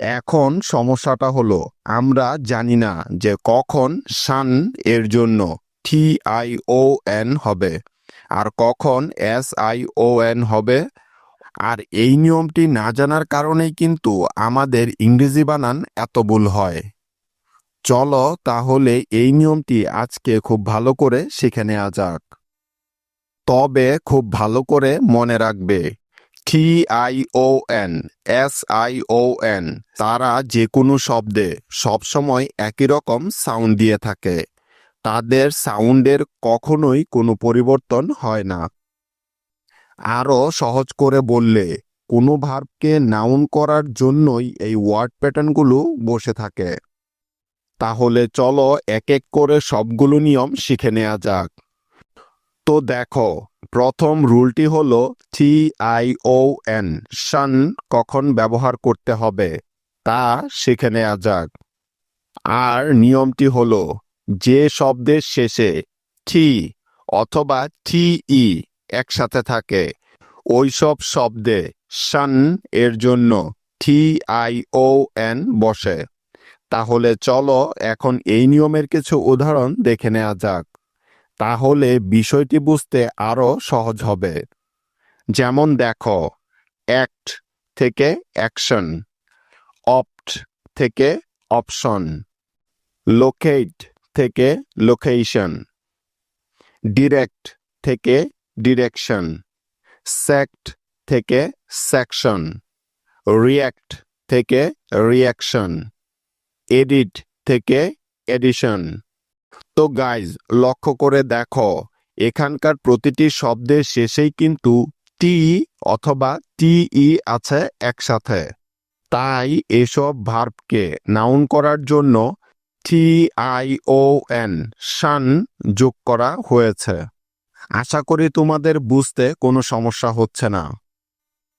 এখন সমস্যাটা হলো, আমরা জানি না যে কখন সান এর জন্য টি আই ও এন হবে আর কখন এস আই ও এন হবে। আর এই নিয়মটি না জানার কারণেই কিন্তু আমাদের ইংরেজি বানান এত ভুল হয়। চলো তাহলে এই নিয়মটি আজকে খুব ভালো করে শিখে নেওয়া যাক। তবে খুব ভালো করে মনে রাখবে। T I O N S I O N তারা যে কোনো শব্দে সবসময় একই রকম সাউন্ড দিয়ে থাকে। তাদের সাউন্ডের কখনোই কোনো পরিবর্তন হয় না। আরও সহজ করে বললে, কোনো ভার্বকে নাউন করার জন্যই এই ওয়ার্ড প্যাটার্নগুলো বসে থাকে। তাহলে চলো এক এক করে সবগুলো নিয়ম শিখে নেওয়া যাক। তো দেখো, প্রথম রুলটি হলো টি আই ও এন শান কখন ব্যবহার করতে হবে, তা শিখে নেওয়া যাক। আর নিয়মটি হলো, যে শব্দের শেষে টি অথবা টি ই একসাথে থাকে ওই সব শব্দে শান এর জন্য টি আই ও এন বসে। তাহলে চলো এখন এই নিয়মের কিছু উদাহরণ দেখে নেওয়া যাক। তাহলে বিষয়টি বুঝতে আরও সহজ হবে। যেমন দেখো অ্যাক্ট থেকে অ্যাকশন অপ্ট থেকে অপশন লোকেট থেকে লোকেশন ডিরেক্ট থেকে ডিরেকশন সেক্ট থেকে সেকশন রিয়্যাক্ট থেকে রিয়াকশন এডিট থেকে এডিশন তো গাইজ লক্ষ্য করে দেখো, এখানকার প্রতিটি শব্দের শেষেই কিন্তু টি অথবা টি ই আছে একসাথে। তাই এসব ভার্বকে নাউন করার জন্য টি আই ও এন শান যোগ করা হয়েছে। আশা করি তোমাদের বুঝতে কোনো সমস্যা হচ্ছে না।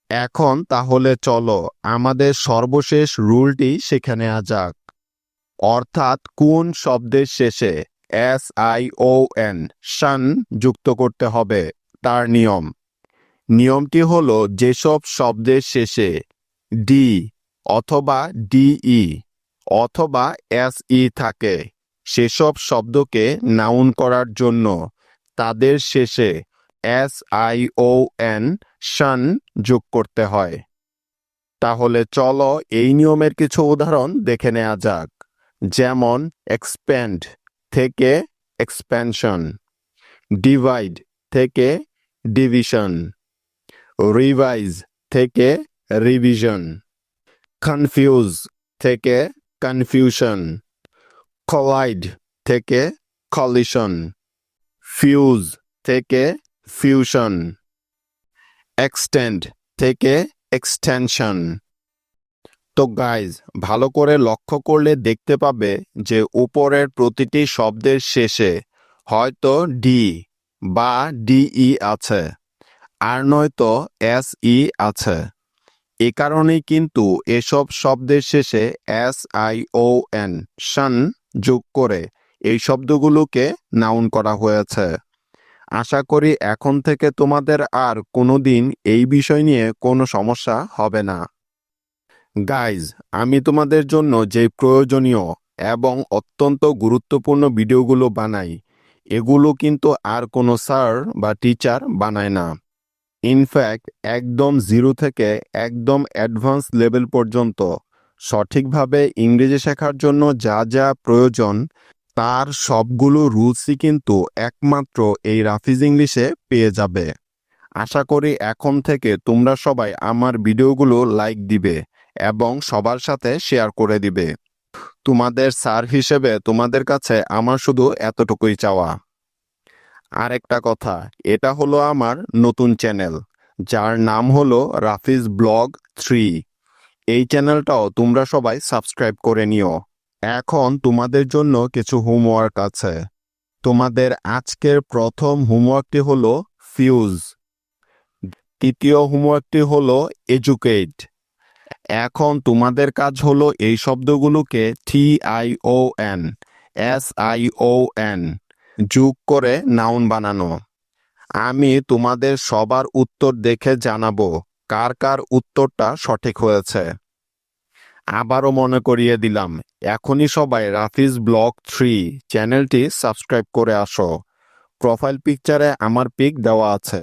এখন তাহলে চলো, আমাদের সর্বশেষ রুলটি সেখানে যাক। অর্থাৎ কোন শব্দের শেষে S I O N shun, যুক্ত করতে হবে, তার নিয়ম। নিয়মটি হল যেসব শব্দের শেষে ডি অথবা ডিই অথবা এস ই থাকে, সেসব শব্দকে নাউন করার জন্য তাদের শেষে S I O N shun, যোগ করতে হয়। তাহলে চলো এই নিয়মের কিছু উদাহরণ দেখে নেওয়া যাক। যেমন এক্সপ্যান্ড থেকে এক্সপ্যানশন ডিভাইড থেকে ডিভিশন রিভাইজ থেকে রিভিশন কনফিউজ থেকে কনফিউশন কলাইড থেকে কলিশন ফিউজ থেকে ফিউশন এক্সটেন্ড থেকে এক্সটেনশন গাইজ ভালো করে লক্ষ্য করলে দেখতে পাবে যে উপরের প্রতিটি শব্দের শেষে হয়তো ডি বা ডিই আছে আর নয়তো এস ই আছে। এ কারণেই কিন্তু এসব শব্দের শেষে S I O N shun, যোগ করে এই শব্দগুলোকে নাউন করা হয়েছে। আশা করি এখন থেকে তোমাদের আর কোনো দিন এই বিষয় নিয়ে কোনো সমস্যা হবে না। গাইজ আমি তোমাদের জন্য যে প্রয়োজনীয় এবং অত্যন্ত গুরুত্বপূর্ণ ভিডিওগুলো বানাই, এগুলো কিন্তু আর কোনো স্যার বা টিচার বানায় না। ইনফ্যাক্ট একদম জিরো থেকে একদম অ্যাডভান্স লেভেল পর্যন্ত সঠিকভাবে ইংরেজি শেখার জন্য যা যা প্রয়োজন, তার সবগুলো রুলসই কিন্তু একমাত্র এই রাফিজ ইংলিশে পেয়ে যাবে। আশা করি এখন থেকে তোমরা সবাই আমার ভিডিওগুলো লাইক দিবে। এবং সবার সাথে শেয়ার করে দিবে। তোমাদের স্যার হিসেবে তোমাদের কাছে আমার শুধু এতটুকুই চাওয়া। আরেকটা কথা, এটা হলো আমার নতুন চ্যানেল যার নাম হলো রাফিজ ব্লগ থ্রি। এই চ্যানেলটাও তোমরা সবাই সাবস্ক্রাইব করে নিও। এখন তোমাদের জন্য কিছু হোমওয়ার্ক আছে। তোমাদের আজকের প্রথম হোমওয়ার্কটি হলো ফিউজ তৃতীয় হোমওয়ার্কটি হলো এডুকেট এখন তোমাদের কাজ হলো এই শব্দগুলোকে T I O N, S I O N যোগ করে নাউন বানানো। আমি তোমাদের সবার উত্তর দেখে জানাব কার কার উত্তরটা সঠিক হয়েছে। আবারও মনে করিয়ে দিলাম, এখনই সবাই রাফিজ ব্লগ থ্রি চ্যানেলটি সাবস্ক্রাইব করে আসো। প্রোফাইল পিকচারে আমার পিক দেওয়া আছে।